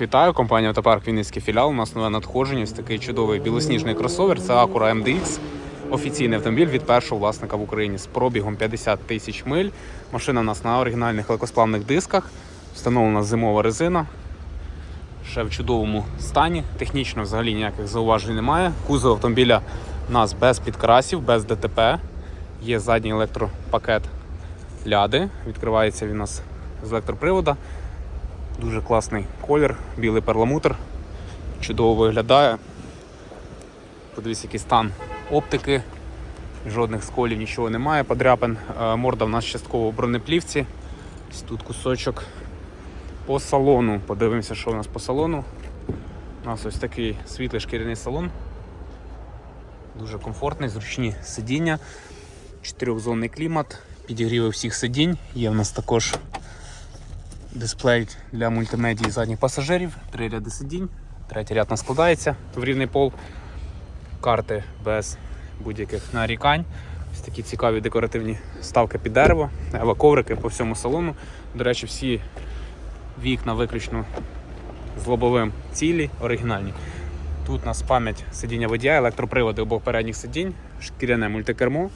Вітаю, компанія Автопарк Вінницький філіал. У нас нове надходження. Ось такий чудовий білосніжний кросовер. Це Acura MDX. Офіційний автомобіль від першого власника в Україні з пробігом 50 тисяч миль. Машина у нас на оригінальних легкосплавних дисках. Встановлена зимова резина. Ще в чудовому стані. Технічно взагалі ніяких зауважень немає. Кузов автомобіля у нас без підкрасів, без ДТП. Є задній електропакет ляди. Відкривається він у нас з електропривода. Дуже класний колір, білий перламутр. Чудово виглядає. Подивіться, який стан оптики. Жодних сколів, нічого немає, подряпин. Е, Морда в нас частково в бронеплівці. Тут кусочок по салону. Подивимося, що у нас по салону. У нас ось такий світлий шкіряний салон. Дуже комфортний, зручні сидіння. Чотирьохзонний клімат, підігріви всіх сидінь. Є в нас також дисплей для мультимедії задніх пасажирів, три ряди сидінь, третій ряд у нас складається в рівний пол, карти без будь-яких нарікань. Ось такі цікаві декоративні ставки під дерево, коврики по всьому салону. До речі, всі вікна виключно з лобовим цілі, оригінальні. Тут у нас пам'ять сидіння водія, електроприводи обох передніх сидінь, шкіряне мультикермо.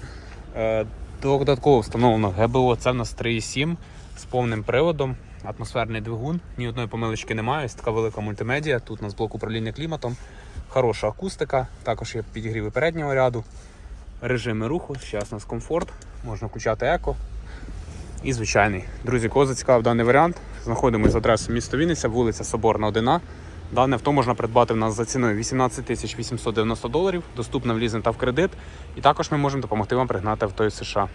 Е, Додатково встановлено ГБО, це в нас 3,7 з повним приводом, атмосферний двигун, ні одної помилочки немає. Ось така велика мультимедіа. Тут у нас блок управління кліматом, хороша акустика, також є підігріви переднього ряду, режими руху, зараз у нас комфорт, можна включати еко. І звичайний. Друзі, кого зацікавив даний варіант, знаходимося за адресою місто Вінниця, вулиця Соборна 1А. Дане авто можна придбати в нас за ціною 18 тисяч 890 доларів, доступно в лізинг та в кредит. І також ми можемо допомогти вам пригнати авто із США.